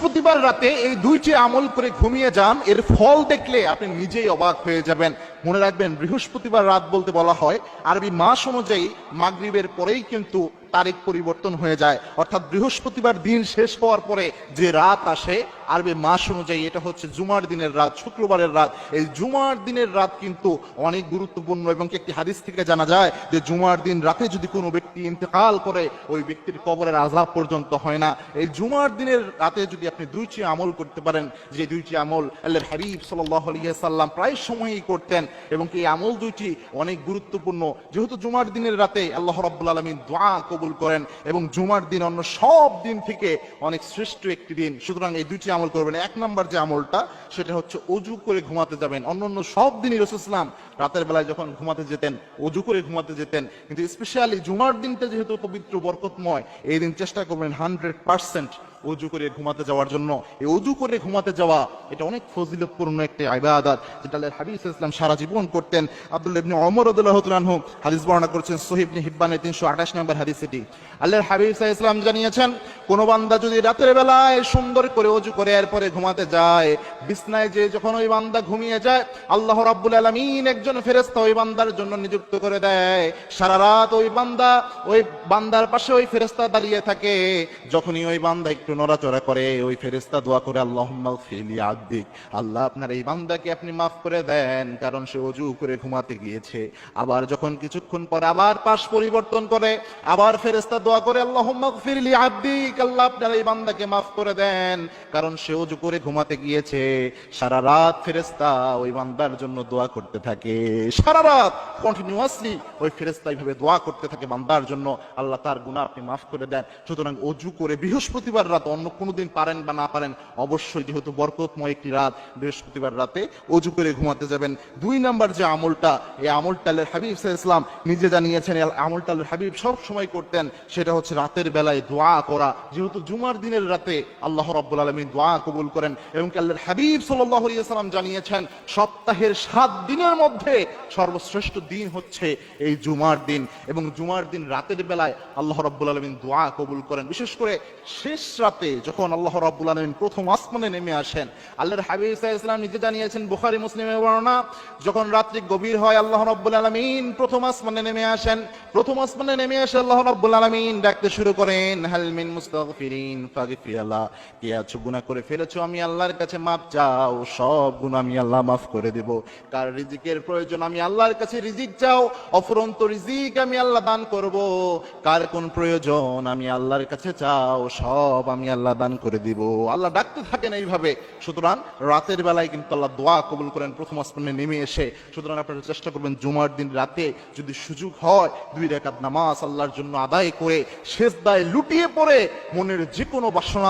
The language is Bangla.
বৃহস্পতিবার রাতে এই দুইটি আমল করে ঘুমিয়ে যান। এর ফল দেখলে আপনি নিজেই অবাক হয়ে যাবেন। মনে রাখবেন, বৃহস্পতিবার রাত বলতে বলা হয়, আরবি মাস অনুযায়ী মাগরীবের পরেই কিন্তু তারিখ পরিবর্তন হয়ে যায়। অর্থাৎ বৃহস্পতিবার দিন শেষ হওয়ার পরে যে রাত আসে আরবি মাস অনুযায়ী এটা হচ্ছে জুমার দিনের রাত, শুক্রবারের রাত। এই জুমার দিনের রাত কিন্তু অনেক গুরুত্বপূর্ণ এবং একটি হাদিস থেকে জানা যায় যে জুমার দিন রাতে যদি কোনো ব্যক্তি ইন্তেকাল করে, ওই ব্যক্তির কবরের আজাব পর্যন্ত হয় না। এই জুমার দিনের রাতে যদি আপনি দুইটি আমল করতে পারেন, যে দুইটি আমল আল্লাহর হাবিব সাল্লাহ সাল্লাম প্রায় সময়ই করতেন এবং এই আমল দুইটি অনেক গুরুত্বপূর্ণ। যেহেতু জুমার দিনের রাতে আল্লাহ রাব্বুল আলমিন দোয়া কবুল করেন এবং জুমার দিন অন্য সব দিন থেকে অনেক শ্রেষ্ঠ একটি দিন। সুতরাং এই দুইটি আমল করবেন। এক নাম্বার যে আমলটা, সেটা হচ্ছে অজু করে ঘুমাতে যাবেন। অন্য অন্য সব দিনই রসুলাম রাতের বেলায় যখন ঘুমাতে যেতেন, অজু করে ঘুমাতে যেতেন। কিন্তু স্পেশালি জুমার দিনটা যেহেতু পবিত্র, বরকতময়, এই দিন চেষ্টা করবেন হান্ড্রেড পার্সেন্ট অজু করে ঘুমাতে যাওয়ার জন্য। এই অজু করে ঘুমাতে যাওয়া, এটা অনেক ফজিলতপূর্ণ একটি ইবাদত, যেটা আল্লাহর হাবিব ইসলাম সারা জীবন করতেন। আব্দুল্লাহ ইবনে ওমর রাদিয়াল্লাহু তাআলা হাদিস বর্ণনা করেছেন, সহিহ ইবনে হিব্বানে 328 নম্বর হাদিস এটি আল্লাহর হাবিব ইসলাম জানিয়েছেন কোন বান্দা যদি রাতের বেলায় সুন্দর করে অজু করে এরপরে ঘুমাতে যায়, বিছনায় যে যখন ওই বান্দা ঘুমিয়ে যায়, আল্লাহ রাব্বুল আলামিন একজন ফেরেশতা ওই বান্দার জন্য নিযুক্ত করে দেয়। সারা রাত ওই বান্দা, ওই বান্দার পাশে ওই ফেরেশতা দাঁড়িয়ে থাকে। যখনই ওই বান্দা একটু নড়াচড়া করে, ওই ফেরেশতা দোয়া করে, আল্লাহুম্মা ফিলি আব্দিক, আল্লাহ আপনার এই বান্দাকে আপনি মাফ করে দেন। কারণ সে অজু করে ঘুমাতে গিয়েছে। আবার যখন কিছুক্ষণ পরে আবার পাশ পরিবর্তন করে, আবার ফেরেশতা দোয়া করে, আল্লাহুম্মা ফিরলি আব্দিক আল্লাহ আপনার এই বান্দাকে মাফ করে দেন। কারণ সে অজু করে ঘুমাতে গিয়েছে। সারা রাত ফেরেস্তা ওই বান্দার জন্য দোয়া করতে থাকে। সারা রাত কন্টিনিউয়াসলি ওই ফেরেশতা এইভাবে দোয়া করতে থাকে বান্দার জন্য, আল্লাহ তার গুনাহ আপনি মাফ করে দেন। সুতরাং অজু করে বৃহস্পতিবার রাত অন্য কোনো দিন পারেন বা না পারেন, অবশ্যই যেহেতু বরকতময় একটি রাত, বৃহস্পতিবার রাতে অজু করে ঘুমাতে যাবেন। দুই নাম্বার যে আমলটা, এই আমলটা আল্লাহর হাবিব ইসলাম নিজে জানিয়েছেন, এই আমলটা হাবিব সব সময় করতেন, সেটা হচ্ছে রাতের বেলায় দোয়া করা। যেহেতু জুমার দিনের রাতে আল্লাহ রাব্বুল আলামিন দোয়া কবুল করেন এবং আল্লাহর হাবিব আলাইহি সাল্লাম জানিয়েছেন, সপ্তাহের সাত দিনের মধ্যে সর্বশ্রেষ্ঠ দিন হচ্ছে এই জুমার দিন এবং জুমার দিন রাতের বেলায় আল্লাহ রাব্বুল আলামিন দোয়া কবুল করেন। বিশেষ করে শেষ রাতে যখন আল্লাহ রাব্বুল আলামিন প্রথম আসমানে নেমে আসেন, আল্লাহর হাবিব সাল্লাম নিজে জানিয়েছেন, বুখারী মুসলিমের বর্ণনা, যখন রাত্রি গভীর হয়, আল্লাহ রাব্বুল আলামিন প্রথম আসমানে নেমে আসেন। প্রথম আসমানে নেমে আসে আল্লাহ রাব্বুল আলামিন ডাকতে শুরু করেন, হাল মিন মুস্তাগফিরিন ফাগফিরাল্লাহ কে আছো? গুনাহ করে ফেলেছো? আমি আল্লাহর কাছে মাপ চাও, সব গুনাহ আমি আল্লাহ মাফ করে দেব। কার রিজিকের প্রয়োজন আমি আল্লাহর কাছে রিজিক চাও অফুরন্ত রিজিক আমি আল্লাহ দান করব। কার কোন প্রয়োজন, আমি আল্লাহর কাছে চাও, সব আমি আল্লাহ দান করে দিব। আল্লাহ ডাকতে থাকেন এইভাবে। সুতরাং রাতের বেলায় কিন্তু আল্লাহ দোয়া কবুল করেন, প্রথম আসমানে নেমে এসে। সুতরাং আপনারা চেষ্টা করবেন, জুমার দিন রাতে যদি সুযোগ হয়, দুই রেখাত নামাজ আল্লাহর জন্য আদায় করে শেষ দায় লুটিয়ে পড়ে, মনের যে কোনো বাসনা